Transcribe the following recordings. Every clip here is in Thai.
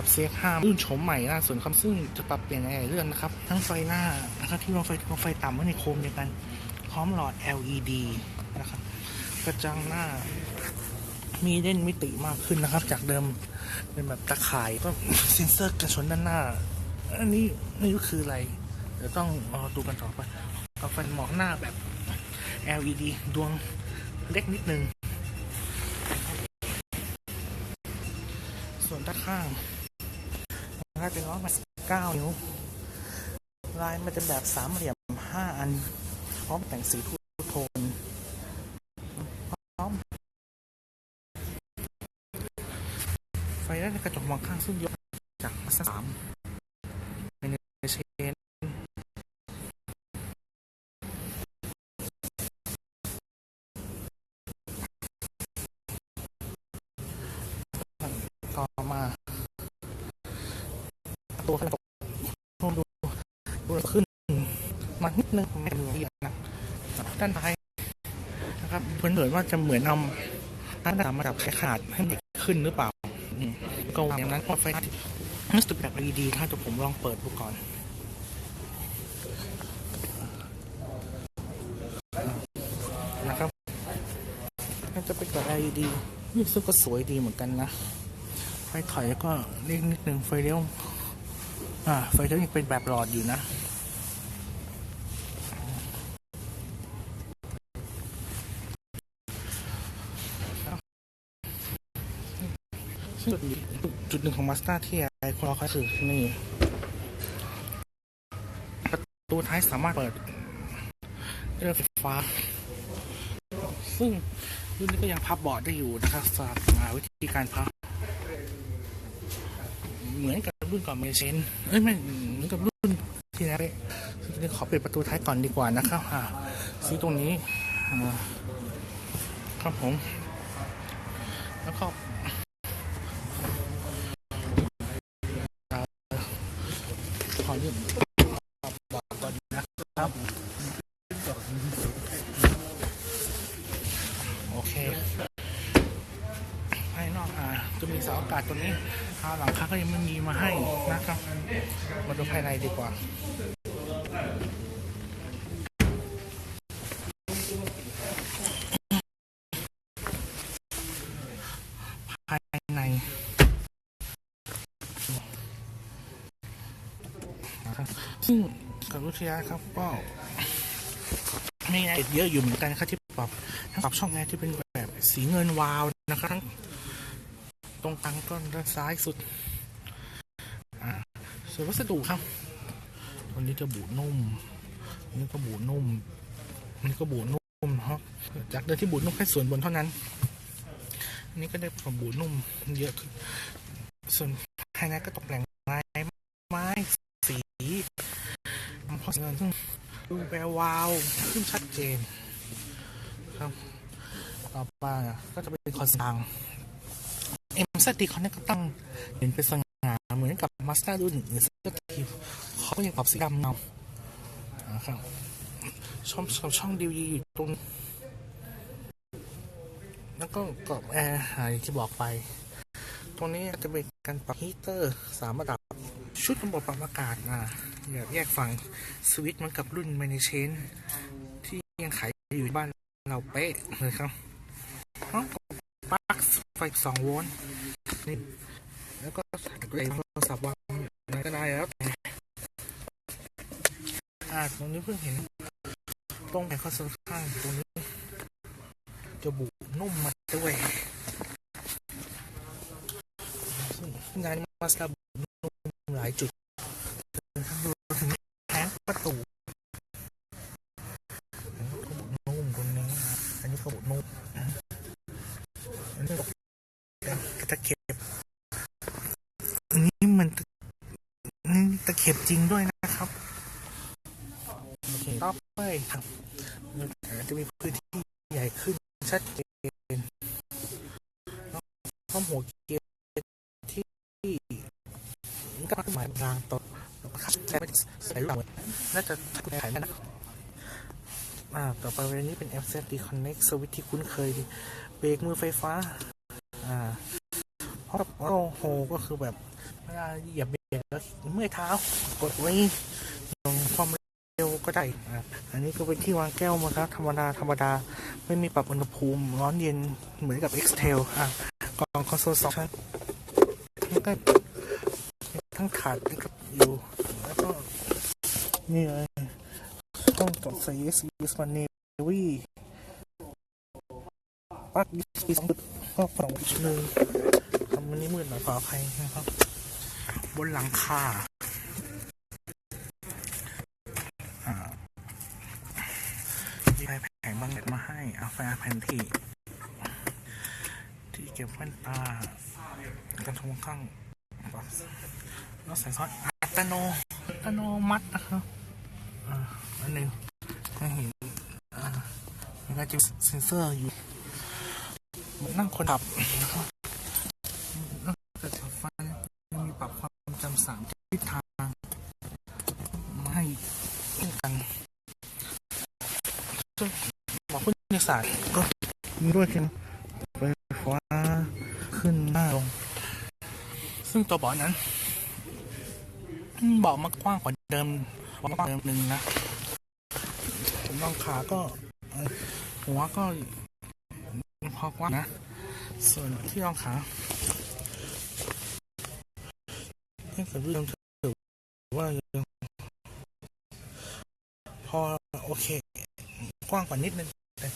กับ CX5 รุ่นโฉมใหม่ล่าสุดครับซึ่งจะปรับเปลี่ยนหลายเรื่องนะครับ ทั้งไฟหน้านะครับที่ลงไฟลงไฟต่ำไว้ในโคมเดียวกัน พร้อมหลอด LED นะครับกระจังหน้ามีเล่นมิติมากขึ้นนะครับ จากเดิมเป็นแบบตะข่ายก็เซ็นเซอร์กันชนด้านหน้า อันนี้ไม่รู้คืออะไร เดี๋ยวต้องรอดูกันต่อไปกับไฟหมอกหน้าแบบ LED ดวงเล็กนิดนึง ส่วนด้านข้าง น่าจะน้อยมานิ้ว ลายมันจะแบบสามเหลี่ยมห้าอัน พร้อมแต่งสีทูโทนพร้อม ไฟด้านกระจกมองข้างซึ่งยกจากมาสาม มานิดนึงไม่ดูละเอียดนะด้านท้ายนะครับเพื่อนเผยว่าจะเหมือนเอาด้านดำมาจับไขขาดให้มันขึ้นหรือเปล่าก็วางอย่างนั้นเพราะไฟที่รู้สึกแบบ LED ถ้าจะผมลองเปิดดูก่อนนะครับมันจะเป็นกับ LED นี่ซึ่งก็สวยดีเหมือนกันนะ ไฟถอยก็เล็กนิดนึงไฟเลี้ยว อ่า ไฟเลี้ยวยังเป็นแบบหลอดอยู่นะ จุดจุดหนึ่งของมาส t ต r ที่ไอคอคือนี่ประตูท้ายสามารถเปิดด้วยไฟฟ้า ซึ่งรุ่นนี้ก็ยังพับเบาะได้อยู่นะครับสำหรับอ่าวิธีการพับเหมือนกับรุ่นก่อนเมเชนเอ้ยไม่เหมือนกับรุ่นที่แล้วเลยขอเปิดประตูท้ายก่อนดีกว่านะครับอ่าซื้อตรงนี้ครับผม แล้วก็ ขอยืมบอกก่อนนะครับ โอเคภายนอกอ่าจะมีเสาอากาศตัวนี้ทาหลังคาก็ยังไม่มีมาให้นะครับ มาดูภายในดีกว่า ภายในนะครับซึ่ง กับวิทยาครับก็มีไอเดียเยอะอยู่เหมือนกันครับที่ปรับทั้งปรับช่องแอร์ที่เป็นแบบสีเงินวาวนะครับทั้งตรงกลางก็ด้านซ้ายสุดอ่าส่วนวัสดุครับตัวนี้จะบูนุ่มนนี้ก็บูนุ่มนนี้ก็บูนุ่มนะครับจากเดิมที่บูนุ่มแค่ส่วนบนเท่านั้นนนี้ก็ได้ความบูนุ่มเยอะขึ้นส่วนภายในก็ตกแต่งไม้ไม้สีเพราะสีเงินซึ่ง ดูแวววาวขึ้นชัดเจนครับต่อมาก็จะเป็นคอนซังเอ็มซัดีคอนเนก็ตั้งเห็นเป็นสง่าเหมือนกับมาสเตอร์รุ่นอื่นซึ่งก็ทีเขาก็ยังปรับสีดำเงานะครับช่องช่องช่องดีวีอยู่ตรง แล้วก็กรอบแอร์หายที่บอกไป ตรงนี้จะเป็นการปรับฮีเตอร์สามระดับ ชุดระบบปรับอากาศอะแบบแยกฝั่งสวิตช์มันกับรุ่นไมเนเชนที่ยังขายอยู่บ้านเราเป๊ะเลยครับพร้อมกับปลั๊กไฟ2โวลต์นี่แล้วก็ใส่โทรศัพท์วางนก็ได้แล้วแต่อ่าตรงนี้เพิ่งเห็นตรงแผงคอนโซลข้างตรงนี้จะบุนุ่มมาด้วย มาสลาบุนุ่มหลายจุดทั้งรวมถึงแผงประตูอันนี้ก็บุนุ่มตรงนี้อันนี้ก็บุนุ่มอันนี้ก็เป็นตะเข็บอันนี้มันนี่ตะเข็บจริงด้วยนะครับโอเคต่อไปครับจะมีพื้นที่ใหญ่ขึ้นชัดเจนข้อมหัวเกียร์ ก็หมายกลางต่อครับใช้ไม่ใส่ลูกน่าจะทักขายนะอ่าต่อไปวันนี้เป็น FZ Connect สวิตที่คุ้นเคยดีเบรกมือไฟฟ้า อ่าเพราะโอ้โหก็คือแบบเวลาเหยียบเบรกแล้วเมื่อเท้ากดไว้ลงความเร็วก็ได้อะอันนี้ก็เป็นที่วางแก้วมาครับธรรมดาธรรมดาไม่มีปรับอุณหภูมิร้อนเย็นเหมือนกับ X-Tail อะกล่องคอนโซลสองชั้นแล้วก็ ทั้งถาดนะครับอยู่แล้วก็นี่เลยช่องต่อสาย USB สปานีวีปัก USB สองจุดก็สองอีกชุดหนึ่งทำมันนี้มืดหน่อยขออภัยนะครับ บนหลังคาอ่ามีไฟแผงบังแดดมาให้ เอาไฟแผนที่ ที่เก็บแว่นตากันทงข้างแล้วใส่ซอสอัตโนอัตโนมัตินะครับอ่าอันหนึ่งก็เห็นอ่าแล้วก็จะเซ็นเซอร์อยู่นั่งคนขับนะครับแล้วก็จะไฟยังมีปรับความจำสามทิศทางมาให้กันซึ่งหมอผู้นิสสาก็มีด้วยกันไฟฟ้าขึ้นหน้าลง ซึ่งตัวเบาะนั้น บาะมันกว้างกว่าเดิมกว้างกว่าเดิมหนึ่งนะผมลองขาก็หัวก็พอกว้างนะ ส่วนที่รองขาเทียบกับเรื่องถือว่ายังพอโอเค กว้างกว่านิดนึงแต่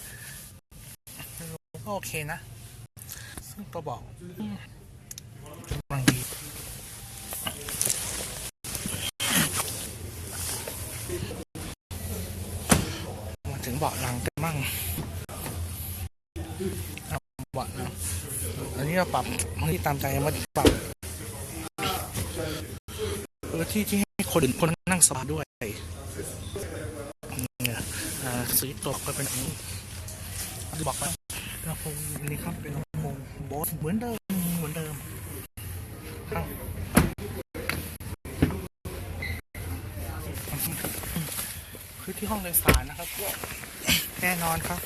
ก็โอเคนะ ซึ่งตัวบอกกำลังดีมาถึง เบาะหลังกันมั่งเบาะหลังอันนี้เราปรับที่ตามใจมาปรับเพื่อที่ที่ให้คนอื่นคนนั่งสบายด้วยเนี่ยอ่าสีตกก็เป็นอย่างนี้บอกว่าลำโพงอันนี้ครับเป็นลำโพงโบสเหมือนเดิมเหมือนเดิมครับคือ ที่ห้องโดยสารนะครับก็แน่นอนครับ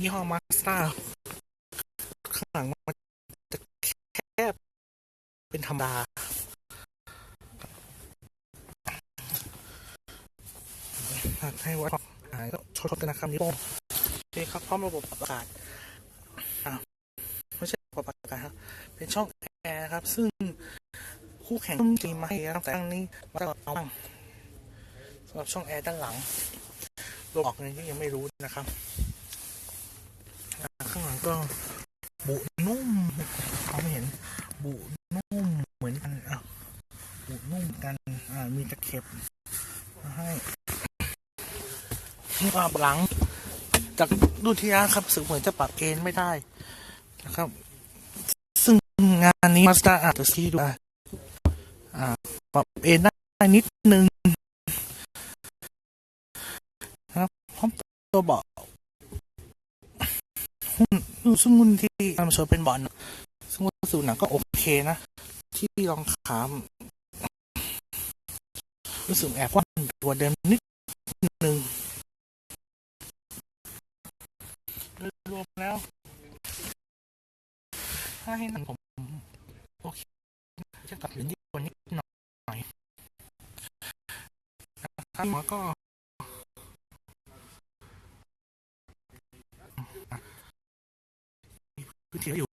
ยี่ห้อมาสเตอร์ข้างหลังมันจะแคบเป็นธรรมดาให้วัดหายก็ชดๆกันนะครับนิ้วโป้งโอเคครับพร้อมระบบอากาศอ่าไม่ใช่ระบบอากาศครับ เป็นช่องแอร์ครับ ซึ่งคู่แข่งจีมาให้ตั้งแต่ครั้งนี้มาตลอดเอาบ้าง รับช่องแอร์ด้านหลังตัวออกนี้ก็ยังไม่รู้นะครับ ข้างหลังก็บุนุ่มเขาไม่เห็นบุนุ่มเหมือนกันอะบุนุ่มกันอ่ามีตะเข็บมาให้นี่ก็หลัง จากดูทีอาครับสึกเหมือนจะปรับเกณฑ์ไม่ได้นะครับ ซึ่งงานนี้มาสเตอร์อาจจะซีดูอ่าปรับเอนได้นิดนึงนะครับพร้อม ตัวบาะหุ้นซึ่งหุ้นที่นำโชว์เป็นบาะหนังซึ่งวัสดุหนังก็โอเคนะ ที่รองขาม รู้สึกแอบกว่างกว่าเดิมนิดนึงโดยรวมแล้ว ถ้าให้หนังผมโอเค จะตัดเหรียญที่กว่านิดหน่อยนะครับหมอก็พื้นที่อยู่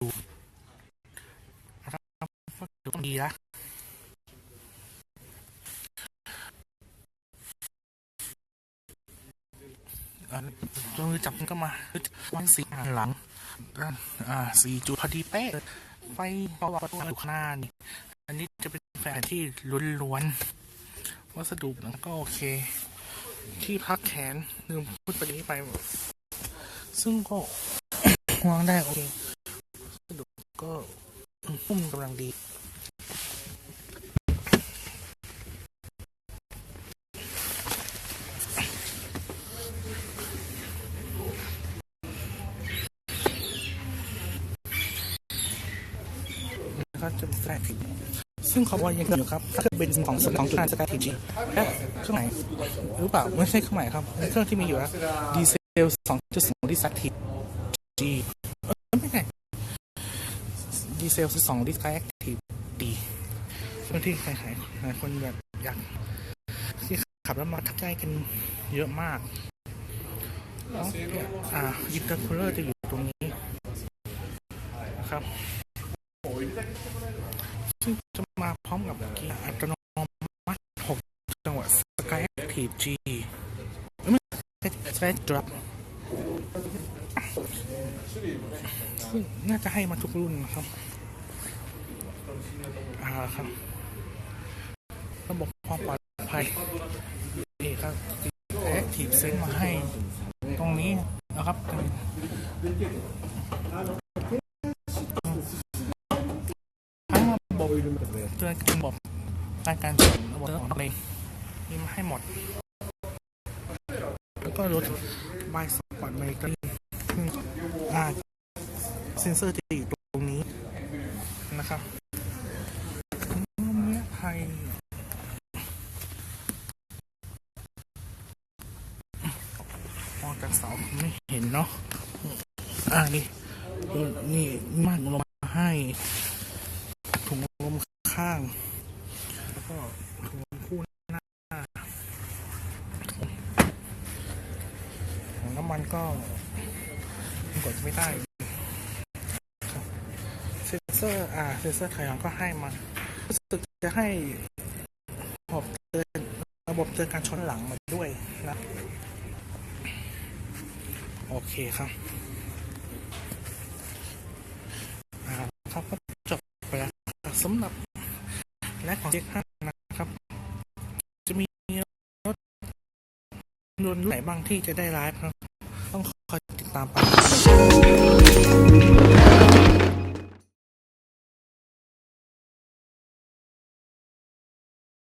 นะครับ มือต้องดีนะอ่าจนจับมันก็มาวันสีหลังอ่าสี่จุดพอดีเป๊ะไฟพอวางประตูอยู่ข้างหน้านี่ อันนี้จะเป็นแฟนที่ล้วนๆวัสดุนังก็โอเค ที่พักแขนลืมพูดไปนี้ไป ซึ่งก็วางได้โอเควัสดุก็พุ่มกำลังดี ก็จะเป็นสแตทิซึ่งเขาว่ายังอยู่ครับถ้าเกิดเป็นของสองจุดห้าสแตทิจีแค่เครื่องไหนหรือเปล่าไม่ใช่เครื่องไหนครับเครื่องที่มีอยู่แล้วดีเซลสองจุดสองดีสทิจีไม่ใช่ดีเซลสองลิตรแอคทีดีเพื่องที่ใครๆหลายคนแบบอยากที่ขับแล้วมาทักใจกันเยอะมากแล้วอ่าอินเตอร์คูลเลอร์จะอยู่ตรงนี้นะครับ ซึ่งจะมาพร้อมกับเกียร์อัตโนมัติ6จังหวะ Sky Active G ไม่ใช่ Sky Drop น่าจะให้มาทุกรุ่นนะครับเอาครับระบบความปลอดภัยนี่ครับ Active Sense มาให้ตรงนี้นะครับทั้งระบบเตือนการบอกการการเตือนระบบขอะไรนี่มาให้หมด ก็รถบายสปอร์ตไมค์กรนอ่าเซนเซอร์จะอยู่ตรงนี้นะครับตรงนี้ไทยมองจากเสาไม่เห็นเนาะอ่านี่นี่มันลงมาให้ ถุงลมข้าง แล้วก็ถุงลมคู่หน้าถังน้ำมัน ก็กดไม่ได้เซนเซอร์อ่าเซนเซอร์ไทยก็ให้มารู้สึกจะให้ระบบเตือนระบบเตือนการชนหลังมาด้วยนะโอเคครับครับก็จบไปแล้วสำหรับและของเจ็คห้านะครับ จะมีรถยนต์ไหนบ้างที่จะได้ไลฟ์ครับ ต้องคอยติดตามไป